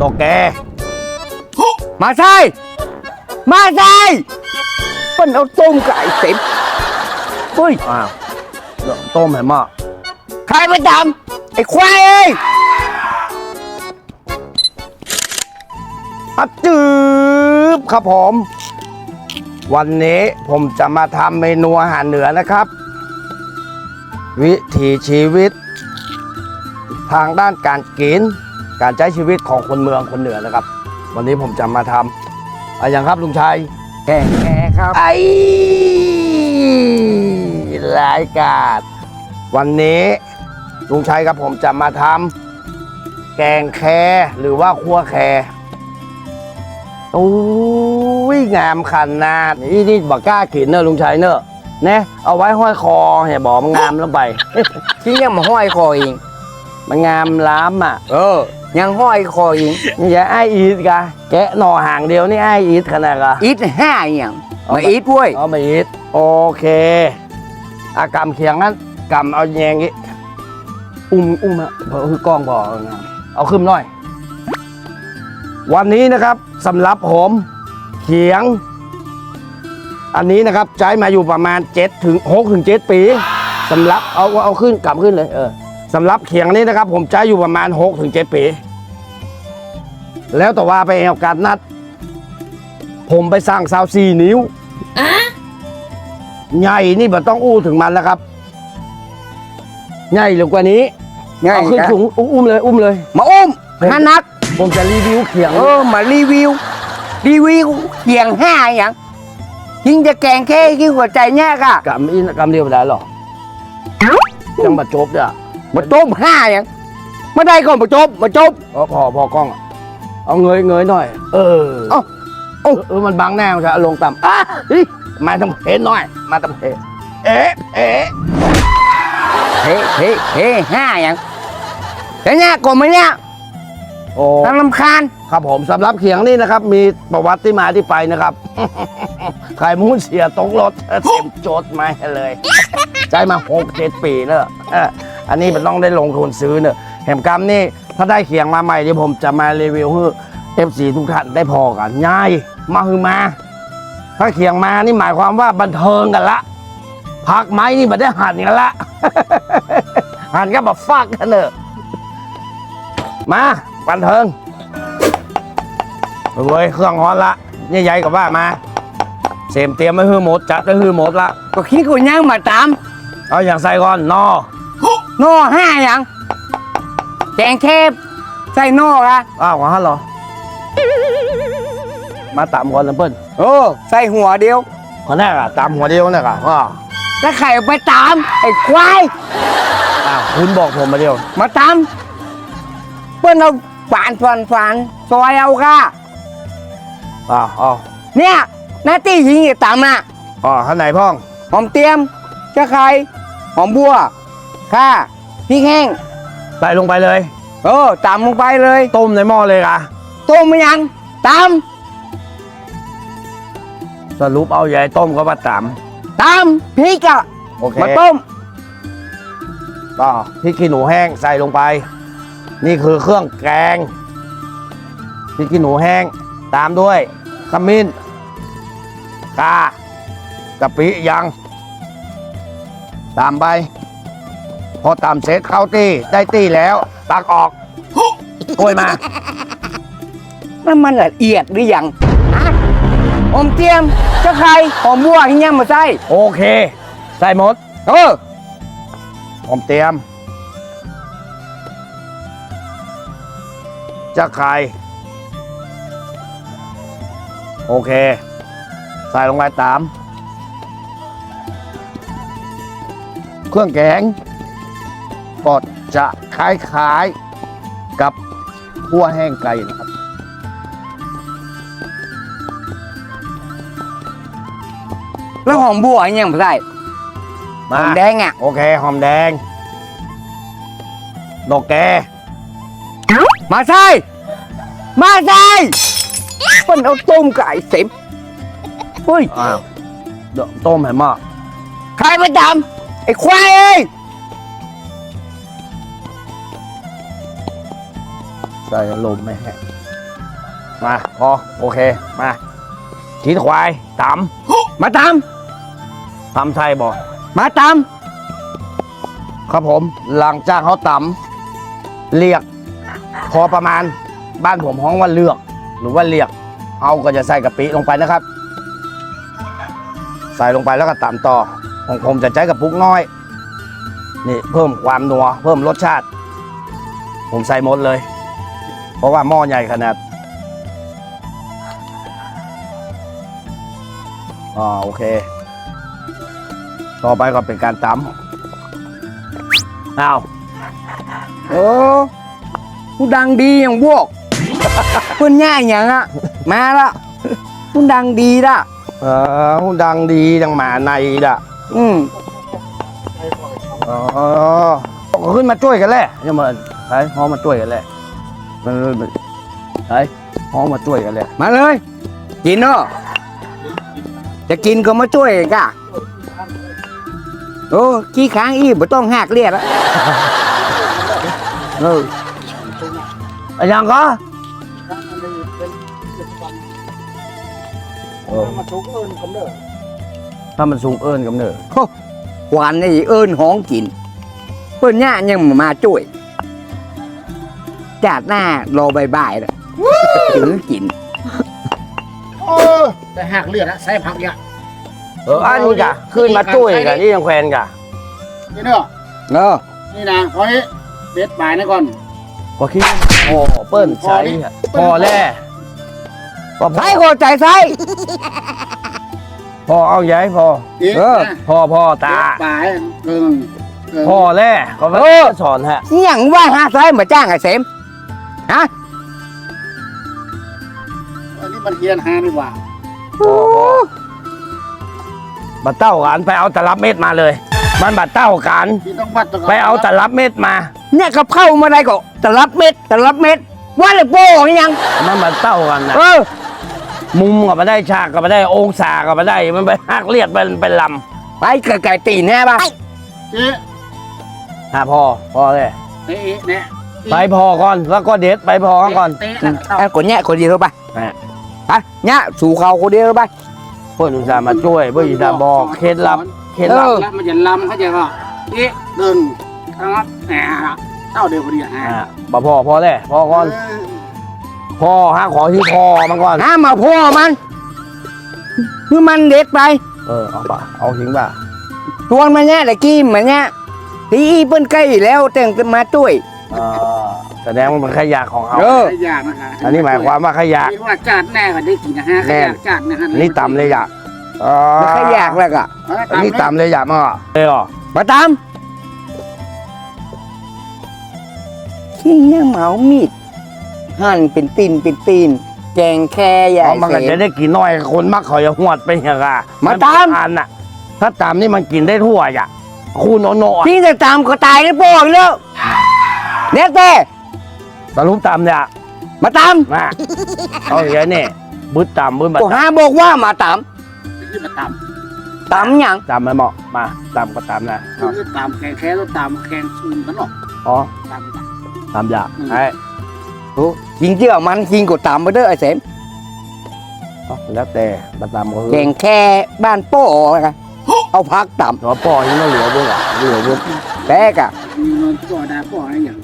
ดอกแก มาใช่มาใช่เปิ้นเอาต้มไก่เต็มเฮ้ยอ้าวเดี๋ยวต้มให้หม้อใครไปทำไอ้ควายเอ้ยอัดจืบครับผม วันนี้ผมจะมาทำเมนูอาหารเหนือนะครับ วิถีชีวิต ทางด้านการกิน การใช้ชีวิตของคนเมืองคนเหนือนะครับ วันนี้ผมจะมาทำอะไรอย่างครับลุงชัยแก่แก่ครับไอ้รายการวันนี้ลุงชัยกับผมจะมาทำแกงแคหรือว่าคั่วแคโอ้ยงามขนาดนี่นี่บอกกล้ากินเนอะลุงชัยเนอะเนะเอาไว้ห้อยคอเห็นบอกมันงามแล้วไปที่ยังมาห้อยคอเองมันงามล้ำอะ เออ ยังห้อยคอเองนี่อย่าไอ้อีทกะแกะหน่อห่างเดียวนี่ไอ้อีทขนาดกะอีทห้าอย่างเอามามาอีทเว้ยเอามาอีทโอเคอากำเคียงนั้นกำเอาแยงงี้อุ้มอุ้มอะเพราะคือกล้องพอเอางามเอาขึ้นหน่อย วันนี้นะครับสำหรับผมเขียง อันนี้นะครับใช้มาอยู่ประมาณ7ถึง6ถึง7ปีสำหรับเอาเอาขึ้นกำขึ้นเลยเออ สำหรับเขียงนี้นะครับผมใช้อยู่ประมาณ6ถึง7ปี แล้วแต่ว่าไปเอาการนัด ผมไปสร้างซาวซีนิ้วใหญ่นี่มันต้องอู้ถึงมันแล้วครับ ใหญ่เหลือกว่านี้ง่ายเอาขึ้นนะสูงอุ้มเลย อุ้มเลย มาอุ้มเฮ้ยห้านัก ผมจะรีวิวเขียงเออมารีวิว รีวิวเขียงห้าอย่างยิงจะแกงแค่กี่หัวใจแยกอะกำอีกำเดียวไม่ได้หรอกจังมาจบเนี่ย มาต้มห้าอย่างไม่ได้ก็มาจบมาจบพอพอพอกล้องอะเอาเงยเงยหน่อย เออเอ้าเออเออมันบังแน่มันจะเอาลงต่ำอะเฮ้ยมาต้องเพนหน่อย มาต้องเพนเอ๊ะเอ๊ะเฮ้เฮ้เฮ้ห้าอย่างแต่เนี่ยกลมไหมเนี่ยโอ้ทั้งลำคาญ ครับผมสำหรับเขียงนี่นะครับ มีประวัติที่มาที่ไปนะครับ ใครมูนเสียตกรถเต็มโจทย์มาให้เลยใช้มาหกเจ็ดปีเนอะเออ อันนี้มันต้องได้ลงทุนซื้อเนอะแหมกรรมนี่ถ้าได้เขียงมาใหม่เดี๋ยวผมจะมารีวิวให้เอฟซีทุกท่านได้พอกันง่ายมาคือมา ถ้าเขียงมานี่หมายความว่าบันเทิงกันละพักไม้นี่มันได้หันกันละหันก็แบบฟักกันเนอะมาบันเทิงเว้ยเครื่องฮอนละนี่ใหญ่กับว่ามาเสมเตรียมไว้ฮือหมดจัดไว้ฮือหมดละก็คิดกูย่างมาตาม เอาอย่างใส่ก่อนนอ โน่ห้าอย่างแกงเทพใส่โน่ละอ้าวของฮันเหรอมาตามก่อนนะเปิ้ลโอ้ใส่หัวเดียวขอแน่อะตามหัวเดียวเนี่ยอะอ้าวแล้วไข่ไปตามไอ้ควายอ้าวคุณบอกผมมาเดียว มาตามเพื่อนเอาฝานฝานฝานซอยเอาค่ะอ้าวอ้าวเนี่ยหน้าที่ยิงอย่าตามน่ะอ๋อข้างไหนพ่องหอมเตรียมจะไข่หอมบัว ข่าพริกแห้งใส่ลงไปเลย เออตามลงไปเลยต้มในหม้อเลยอะต้มมันยังตามสรุปเอาใหญ่ต้มก็มาตามตามพริกอะโอเคมาต้มต่อพริกขี้หนูแห้งใส่ลงไป นี่คือเครื่องแกงพริกขี้หนูแห้ง ตามด้วยขมิ้นข่ากะปิยัง ตามไปพ อตามเสร็จเข้าตี้ได้ตี้แล้วตักออกโกยมานั่นมันละเอียดหรือยังฮะหอมเตรียมจะไข่หอมบัวที่ยังมาใส่โอเค ใส่หมดเออผมเตรียมจะไข่โอเค ใส่ลงไปตาม เครื่องแกง ก็จะคล้ายๆกับขั่วแห้งไก่นะครับ แล้วหอมบัวที่ยังมาใส่หมาอมแดงอะโอเคหอมแดง ดอกแกมาใส่มาใส่เปิ้นเอาต้มไก่เต็มเฮ้ยอ้าวเดี๋ยวต้มให้หม้อใครไปทำไอ้ควายเอ้ย ใส่ลมไม่แห้งมาพอโอเค มาขีดควายตมาตามำตำไทยบอกมาตามครับผมหลังจากเขาตำเรียก พอประมาณบ้านผมห้องว่าเลือก หรือว่าเรียก เอาก็จะใส่กะปิลงไปนะครับ ใส่ลงไปแล้วก็ตำต่อของผมจะใช้กับปุกน้อย นี่เพิ่มความนัว เพิ่มรสชาติ ผมใส่หมดเลยเพ ราะว่าหม้อใหญ่ขนาดอ่าโอเค ต่อไปก็เป็นการตำอ้าวโอ้ผู้ดังดีอย่างพวกเพื่อนง่ายอย่างอะมาละผู้ดังดีละเออดังดีดังหมาในด่ะอืมอ๋อก็ขึ้นมาช่วยกันแหละยังเหมือนไอ้ห้องมาช่วยกันแหละ มันไอ้ห้องมาช่วยกันแหละมาเลย กินเนาะจะกินก็มาช่วยกันกะโอ้ขี้ค้างอีบ่ต้องหักเลียดละเอออะยังก็เออมาทุกเอิญกำเนิดถ้ามันสูงเอิญกำเนิดหวานนี่เอิ้นห้องกินเพื่อนย่ายังมาช่วย จาดหน้ารอบ่ายๆเลยถือกิน เออแต่หักเลือดอะใส่ผักยะเอออันนี้กะขึ้นมาช่วยกันนี่ยังแควนกะนี่เนาะเออนี่นะพอนี้เบ็ดปลายนะก่อน ก็คิดโอ้เปิ้ลใส่พอแล้วพอใส่ก็ใจใส่พอเอาย้ายพอ อีกเออ นะพอพอตา เบ็ดปลายเกินเกินพอแล้วก็ไม่เออสอนฮะ นี่อย่างว่าหาใส่มาจ้างไอ้เสม ฮะอันนี้มันเฮียนหาดีกว่าพอพอบัดเต้ากันไปเอาตลับเม็ดมาเลย มันบัดเต้ากันที่ต้องวัดตัวไปเอาตลับเม็ดมา เนี่ยกับเข้ามาได้ก็ตะรับเม็ดตะรับเม็ดว่าเลยโป้งยัง มันบัดเต้ากันนะเออมุมก็มาได้ฉากก็มาได้องศาก็มาได้ มันไปหักเลียดเป็นเป็นลไปไก่ตีนแน่ป่ะเจ๊ำฮะพอพอเลยเตะเนี่ย ไปพอก่อนแล้วก็เด็ดไปพอก่อน เตะอืมเข้าไอ้คนเนี้ยคนเดียวไปแหม่ ไปเนี่ยสู่เขาคนเดียวไป เพื่อนอุตส่าห์มาช่วยเพื่อนอุตส่าห์บอกเคล็ดลับเคล็ดลับเออแล้วมันจะลำเขาจะว่าเอ๊ะเดินทางนั้นแหมเต้าเดียวพอดีอะฮะอ่าบ่พอพอเลยพอก่อนเออพอฮะขอที่พอมันก่อน ห้ามมาพ่อมันคือมันเด็ดไปเออเอาป่ะเอาทิ้งป่ะชวนมาเนี่ยตะกี้มาเนี่ยทีเปิ้นใกล้แล้วแต่งมาช่วยอ่า แสดงว่ามันขยะของเขาเออ ขยะนะคะอันนี้หมายความว่าขยะคิดว่าจาดแน่ก็ได้กินนะฮะขแน่ ยะจาดนะฮะอันนี้ต่ำเลยยะอ่าไม่ค่อยอยากแล้วก็อันนี้ต่ำเลยยะมั้งอะเลยเหรอมาตามขี้เนี่ยเหมามีดหั่นเป็นตีนเป็นตีนแกงแค่ใหญ่เพราะมันก็เสจะได้กินน้อยคนมักเขาจะหวดไปอย่างอะมาตาม อันน่ะ ถ้าตามนี่มันกินได้ทั่วอะคูโนโนะพี่จะตามก็ตายได้โป้งแล้วเด็กเต้ สรุปตามเนี่ยมาตามมาเอาอย่างนี้บึ้ดตามบึ้ดมาก็หาบอกว่ามาตามขึ้นมาตามตามหยังตามมาเหมาะมาตามก็ตามนะเอาคือตามแข่งแค่ต้องตามแข่งซูนกันหรอกอ๋อตามตามตามยาอืมไอ้โอ้ยิงเจือมันยิงก็ตามไปเด้อไอ้เสมเอาแล้วแต่มาตามก็แกงแค่บ้านโป้แล้วกันเอาพักต่หัวป่อยังไม่เหลือบ้างอะเหลือบ้างำแตกอะมีนอนก่อดาก่ออะไรอย่าง